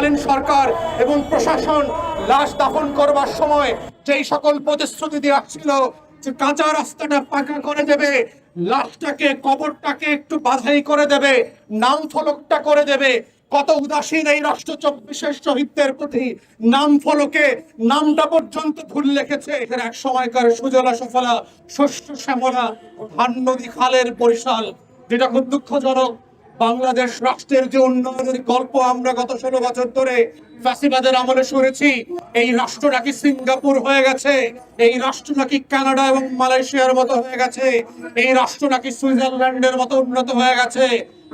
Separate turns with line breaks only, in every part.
অন্তর্বর্তীকালীন সরকার এবং প্রশাসন লাশ দাফন করবার সময় যেই সকল প্রতিশ্রুতি দিয়ে আসছিল যে কাঁচা রাস্তাটা পাকা করে দেবে, লাশটাকে, কবরটাকে একটু বাধাই করে দেবে নাম ফলকটা করে দেবে, কত উদাসীন এই রাষ্ট্র চব্বিশের শহীদদের প্রতি নাম ফলকে নামটা পর্যন্ত ভুল লিখেছে। এক সময়কার সুজলা সফলা, শস্য শ্যামলা, ধান নদী খালের বরিশাল, যেটা খুব দুঃখজনক বাংলাদেশ রাষ্ট্রের যে উন্নয়নের গল্প আমরা গত ষোলো বছর ধরে ফ্যাসিবাদের আমলে শুনেছি, এই রাষ্ট্র নাকি সিঙ্গাপুর হয়ে গেছে, এই রাষ্ট্র নাকি কানাডা এবং মালয়েশিয়ার মতো হয়ে গেছে, এই রাষ্ট্র নাকি সুইজারল্যান্ডের মতো উন্নত হয়ে গেছে।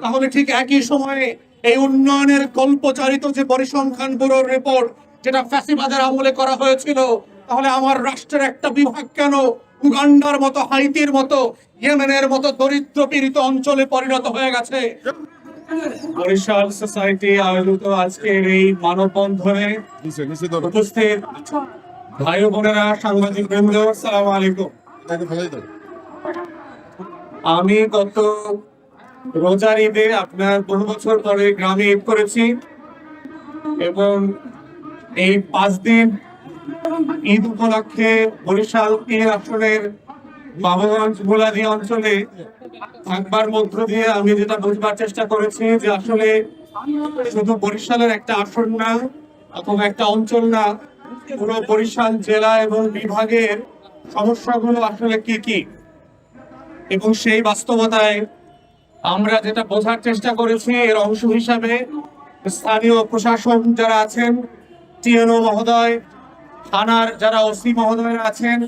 তাহলে ঠিক একই সময়ে এই উন্নয়নের গল্পচারিত যে পরিসংখ্যান ব্যুরোর রিপোর্ট যেটা ফ্যাসিবাদের আমলে করা হয়েছিল, তাহলে আমার রাষ্ট্রের একটা বিভাগ কেন উগান্ডার মতো, হাইতির মতো, ইয়েমেনের মতো দরিদ্র পীড়িত অঞ্চলে পরিণত হয়ে গেছে। বরিশাল সোসাইটি আয়োজিত আজকের এই মানববন্ধনে উপস্থিত ভাই বোনেরা সাংবাদিক বৃন্দ সালাম আলাইকুম। আমি গত রোজার ঈদে আপনার বহু বছর পরে গ্রামে ঈদ করেছি এবং এই পাঁচ দিন ঈদ উপলক্ষে বরিশাল তিন আসনের বাবুগঞ্জ মুলাদি অঞ্চলে থাকবার মধ্য দিয়ে আমি যেটা বুঝবার চেষ্টা করেছি যে আসলে শুধু বরিশালের একটা আসন না, অথবা একটা অঞ্চল না, পুরো বরিশাল জেলা এবং বিভাগের সমস্যাগুলো আসলে কি কি? এবং সেই বাস্তবতায় আমরা যেটা বোঝার চেষ্টা করেছি, এর অংশ হিসাবে স্থানীয় প্রশাসন যারা আছেন, টিএনও মহোদয় থানার যারা ওসি মহোদয়রা আছেন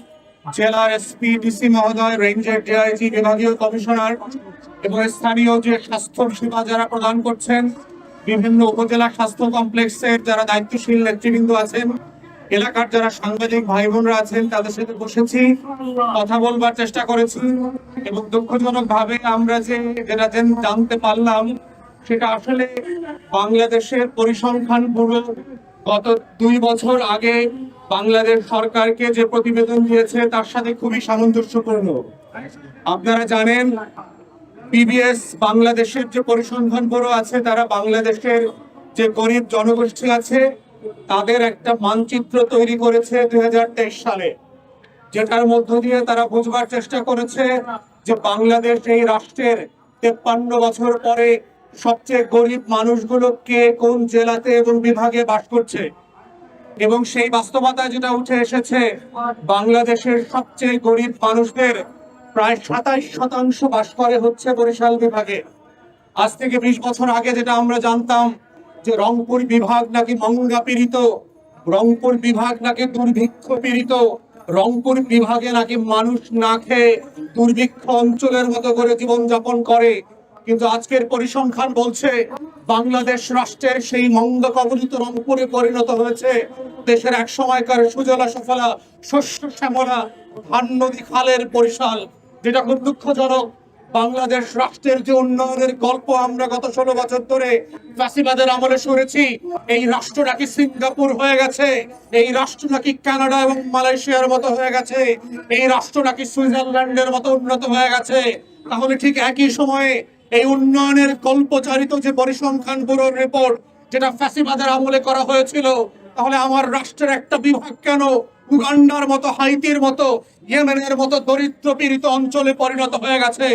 জেলার এসপি, ডিসি মহোদয়, রেঞ্জের ডিআইজি, বিভাগীয় কমিশনার এবং স্থানীয় যে স্বাস্থ্য সেবা যারা প্রদান করছেন, বিভিন্ন উপজেলা স্বাস্থ্য কমপ্লেক্সের যারা দায়িত্বশীল নেতৃবৃন্দ আছেন, এলাকার যারা সাংবাদিক ভাই বোনরা আছেন, তাদের সাথে বসেছি, কথা বলবার চেষ্টা করেছি এবং দুঃখজনক ভাবে আমরা যে যেটা জেন- জানতে পারলাম, সেটা আসলে বাংলাদেশের পরিসংখ্যান পূর্ব গত দুই বছর আগে বাংলাদেশ সরকারকে যে প্রতিবেদন দিয়েছে, তার সাথে খুবই সামঞ্জস্যপূর্ণ। আপনারা জানেন পিবিএস বাংলাদেশের যে পরিসংখ্যান ব্যুরো আছে, তারা বাংলাদেশের যে গরিব জনগোষ্ঠী আছে, তাদের একটা মানচিত্র তৈরি করেছে দুই হাজার তেইশ সালে, যেটার মধ্য দিয়ে তারা বুঝবার চেষ্টা করেছে যে বাংলাদেশ এই রাষ্ট্রের তেপ্পান্ন বছর পরে সবচেয়ে গরিব মানুষগুলো কে কোন জেলাতে এবং বিভাগে বাস করছে। এবং সেই বাস্তবতা যেটা উঠে এসেছে, বাংলাদেশের সবচেয়ে গরিব মানুষদের প্রায় সাতাইশ শতাংশ বাস করে হচ্ছে বরিশাল বিভাগে। আজ থেকে বিশ বছর আগে যেটা আমরা জানতাম যে রংপুর বিভাগ নাকি মঙ্গা পীড়িত, রংপুর বিভাগ নাকি দুর্ভিক্ষ পীড়িত, রংপুর বিভাগে নাকি মানুষ না খেয়ে দুর্ভিক্ষ অঞ্চলের মতো করে জীবনযাপন করে। কিন্তু আজকের পরিসংখ্যান বলছে বাংলাদেশ রাষ্ট্রের সেই মঙ্গ কবলিত রংপুরে পরিণত হয়েছে। দেশের এক সময়কার সুজলা সফলা শস্য শ্যামলা ধান নদী খালের বরিশাল, যেটা খুব দুঃখজনক। বাংলাদেশ রাষ্ট্রের যে উন্নয়নের গল্প আমরা গত ষোলো বছর ধরে ফ্যাসিবাদের আমলে শুনেছি, এই রাষ্ট্র নাকি সিঙ্গাপুর হয়ে গেছে, এই রাষ্ট্র নাকি কানাডা এবং মালয়েশিয়ার মতো হয়ে গেছে, এই রাষ্ট্র নাকি সুইজারল্যান্ডের মতো উন্নত হয়ে গেছে। তাহলে ঠিক একই সময়ে এই উন্নয়নের গল্পচারিত যে পরিসংখ্যান ব্যুরোর রিপোর্ট যেটা ফ্যাসিবাদের আমলে করা হয়েছিল তাহলে আমার রাষ্ট্রের একটা বিভাগ কেন উগান্ডার মতো হাইতির মতো ইয়েমেনের মতো দরিদ্র পীড়িত অঞ্চলে পরিণত হয়ে গেছে?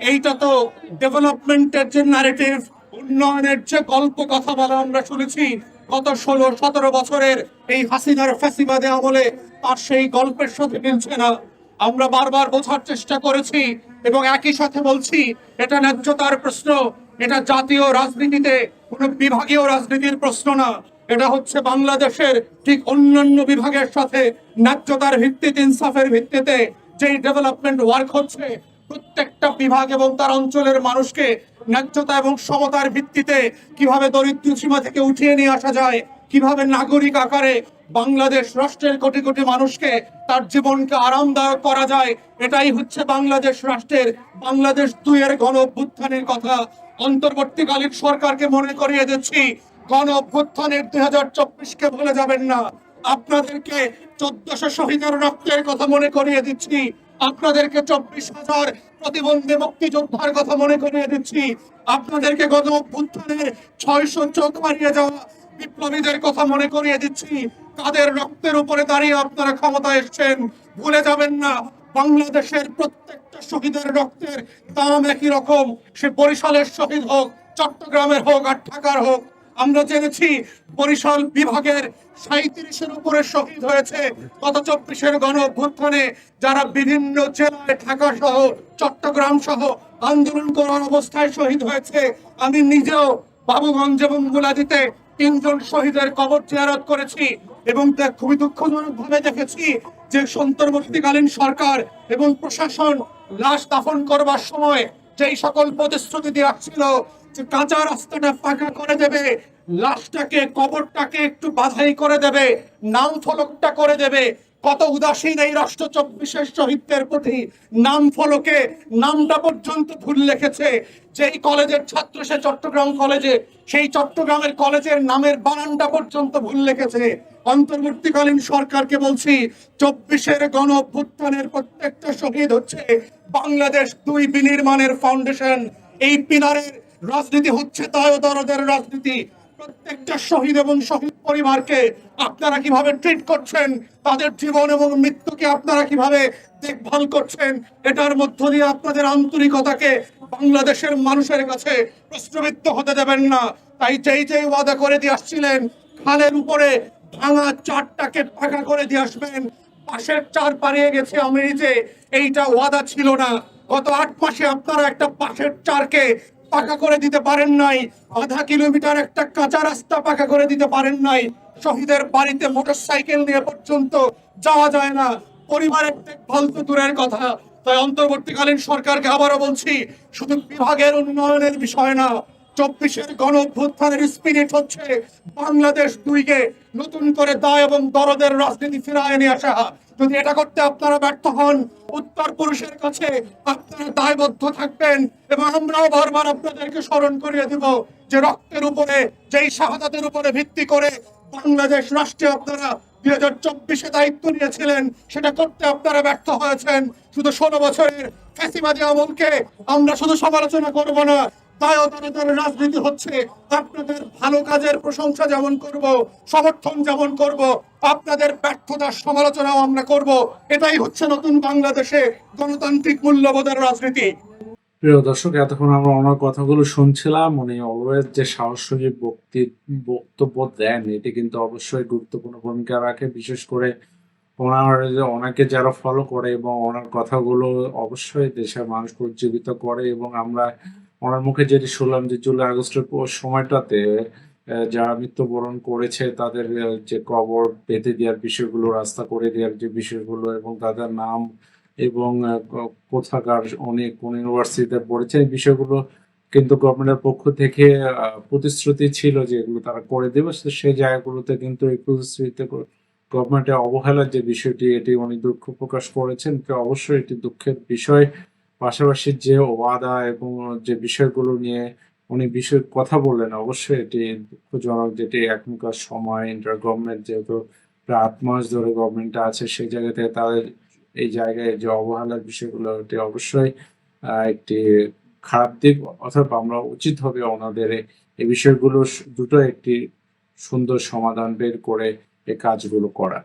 এইটা তো ডেভেলপমেন্টের যে ন্যারেটিভ উন্নয়নের যে গল্প কথা বলা আমরা শুনেছি গত ষোলো সতেরো বছরের এই হাসিনার ফ্যাসিবাদে আমলে তার সেই গল্পের সাথে মিলছে না। আমরা বারবার বোঝার চেষ্টা করেছি এবং একই সাথে বলছি, এটা ন্যায্যতার প্রশ্ন, এটা জাতীয় রাজনীতিতে কোনো বিভাগীয় রাজনীতির প্রশ্ন না। এটা হচ্ছে বাংলাদেশের ঠিক অন্যান্য বিভাগের সাথে ন্যায্যতার ভিত্তিতে, ইনসাফের ভিত্তিতে যেই ডেভেলপমেন্ট ওয়ার্ক হচ্ছে, প্রত্যেকটা বিভাগ এবং তার অঞ্চলের মানুষকে ন্যায্যতা এবং সমতার ভিত্তিতে কীভাবে দরিদ্র সীমা থেকে উঠিয়ে নিয়ে আসা যায় কীভাবে নাগরিক আকারে বাংলাদেশ রাষ্ট্রের কোটি কোটি মানুষকে তার জীবনকে আরামদায়ক করা যায়, এটাই হচ্ছে বাংলাদেশ রাষ্ট্রের, বাংলাদেশ দুইয়ের গণ অভ্যুত্থানের কথা। অন্তর্বর্তীকালীন সরকারকে মনে করিয়ে দিচ্ছি, গণ অভ্যুত্থানের দুই হাজার চব্বিশকে ভুলে যাবেন না। আপনাদেরকে চোদ্দশো শহীদের রক্তের কথা মনে করিয়ে দিচ্ছি, আপনাদেরকে চব্বিশ হাজার প্রতিবন্ধী মুক্তিযোদ্ধার কথা মনে করিয়ে দিচ্ছি, আপনাদেরকে গত অভ্যুত্থানের ছয়শো চোখ মারিয়ে যাওয়া বিপ্লবীদের কথা মনে করিয়ে দিচ্ছি। তাদের রক্তের উপরে দাঁড়িয়ে আপনারা ক্ষমতা এসছেন। ভুলে যাবেন না, বাংলাদেশের প্রত্যেকটা শহীদের রক্তের দাম একই রকম। সে বরিশালের শহীদ হোক, চট্টগ্রামের হোক আর ঢাকার হোক, আমরা জেনেছি বরিশাল বিভাগের সাঁত্রিশের উপরে শহীদ হয়েছে, গত চব্বিশের গণ অভ্যুত্থানে যারা বিভিন্ন জেলায়, ঢাকা সহ, চট্টগ্রাম সহ আন্দোলন করার অবস্থায় শহীদ হয়েছে। আমি নিজেও বাবুগঞ্জ এবং মুলাদিতে তিনজন শহীদের কবর চেয়ারত করেছি এবং তা খুবই দুঃখজনক ভাবে দেখেছি যে সন্তর্বর্তীকালীন সরকার এবং প্রশাসন লাশ দাফন করবার সময় যেই সকল প্রতিশ্রুতি দিয়ে আসছিল কাঁচা রাস্তাটা পাকা করে দেবে, লাশটাকে, কবরটাকে একটু বাধাই করে দেবে নাম ফলকটা করে দেবে। কত উদাসীন এই রাষ্ট্র চব্বিশের শহীদদের প্রতি নাম ফলকে নামটা পর্যন্ত ভুল লিখেছে। যেই কলেজের ছাত্র সে চট্টগ্রাম কলেজে, সেই চট্টগ্রামের কলেজের নামের বানানটা পর্যন্ত ভুল লিখেছে। অন্তর্বর্তীকালীন সরকারকে বলছি, চব্বিশের গণ অভ্যুত্থানের প্রত্যেকটা শহীদ হচ্ছে বাংলাদেশ দুই বিনির্মাণের ফাউন্ডেশন। এই পিলারের রাজনীতি হচ্ছে তাই দরদের রাজনীতি। প্রত্যেকটা শহীদ এবং শহীদ পরিবারকে আপনারা কীভাবে ট্রিট করছেন, তাদের জীবন এবং মৃত্যুকে আপনারা কীভাবে দেখভাল করছেন, এটার মধ্য দিয়ে আপনাদের আন্তরিকতাকে বাংলাদেশের মানুষের কাছে প্রশ্নবিদ্ধ হতে দেবেন না। তাই যেই যেই ওয়াদা করে দিয়ে আসছিলেন, খালের উপরে ভাঙা চারটাকে পাকা করে দিয়ে আসবেন, পাশের চার পাড়িয়ে গেছে অমৃতে এইটা ওয়াদা ছিল না। গত আট মাসে আপনারা একটা পাশের চারকে পাকা করে দিতে পারেন নাই। আধা কিলোমিটার একটা কাঁচা রাস্তা পাকা করে দিতে পারেন নাই। শহীদের বাড়িতে মোটরসাইকেল নিয়ে পর্যন্ত যাওয়া যায় না। পরিবারের দেখভাল তো দূরের কথা। তাই অন্তর্বর্তীকালীন সরকারকে আবারও বলছি, শুধু বিভাগের উন্নয়নের বিষয় না চব্বিশের গণ অভ্যুত্থানের স্পিরিট হচ্ছে বাংলাদেশ দুইকে নতুন করে দায় এবং দরদের রাজনীতি ফিরায় নিয়ে আসা। যদি এটা করতে আপনারা ব্যর্থ হন, উত্তর পুরুষের কাছে আপনারা দায়বদ্ধ থাকবেন এবং আমরাও বারবার আপনাদেরকে স্মরণ করিয়ে দিব যে রক্তের উপরে, যেই শাহাদাতের উপরে ভিত্তি করে বাংলাদেশ রাষ্ট্রে আপনারা দুই হাজার চব্বিশে দায়িত্ব নিয়েছিলেন, সেটা করতে আপনারা ব্যর্থ হয়েছেন। শুধু ষোলো বছরের ফ্যাসিবাদী আমলকে আমরা শুধু সমালোচনা করব না দায়তার রাজনীতি হচ্ছে, আপনাদের ভালো কাজের প্রশংসা যেমন করব, সমর্থন যেমন করব, আপনাদের ব্যর্থতার সমালোচনাও আমরা করব। এটাই হচ্ছে নতুন বাংলাদেশে গণতান্ত্রিক মূল্যবোধের রাজনীতি।
প্রিয় দর্শক, এতক্ষণ আমরা ওনার কথাগুলো শুনছিলাম। উনি অলওয়েজ যে সাহসী বক্তি, বক্তব্য দেন, এটি কিন্তু অবশ্যই গুরুত্বপূর্ণ ভূমিকা রাখে। বিশেষ করে ওনার ওনাকে যারা ফলো করে এবং ওনার কথাগুলো অবশ্যই দেশের মানুষকে উজ্জীবিত করে এবং আমরা ওনার মুখে যেটি শুনলাম যে জুলাই আগস্টের সময়টাতে যারা মৃত্যুবরণ করেছে, তাদের যে কবর পেতে দেওয়ার বিষয়গুলো, রাস্তা করে দেওয়ার যে বিষয়গুলো এবং তাদের নাম এবং কোথাকার উনি কোন ইউনিভার্সিটিতে পড়েছে, এই বিষয়গুলো কিন্তু গভর্নমেন্টের পক্ষ থেকে প্রতিশ্রুতি ছিল যে এগুলো তারা করে দেবে। সেই জায়গাগুলোতে কিন্তু এই প্রতিশ্রুতিতে গভর্নমেন্টের অবহেলার যে বিষয়টি, এটি উনি দুঃখ প্রকাশ করেছেন। অবশ্যই এটি দুঃখের বিষয়। পাশাপাশি যে ওয়াদা এবং যে বিষয়গুলো নিয়ে উনি বিষয় কথা বললেন, অবশ্যই এটি দুঃখজনক যেটি এখনকার সময় ইন্টার গভর্নমেন্ট যেহেতু প্রায় আট মাস ধরে গভর্নমেন্টটা আছে, সেই জায়গা থেকে তাদের এই জায়গায় যে অবহেলার বিষয়গুলো, এটি অবশ্যই একটি খারাপ দিক অথবা আমরা উচিত হবে ওনাদের এই বিষয়গুলো দুটো একটি সুন্দর সমাধান বের করে এই কাজগুলো করা।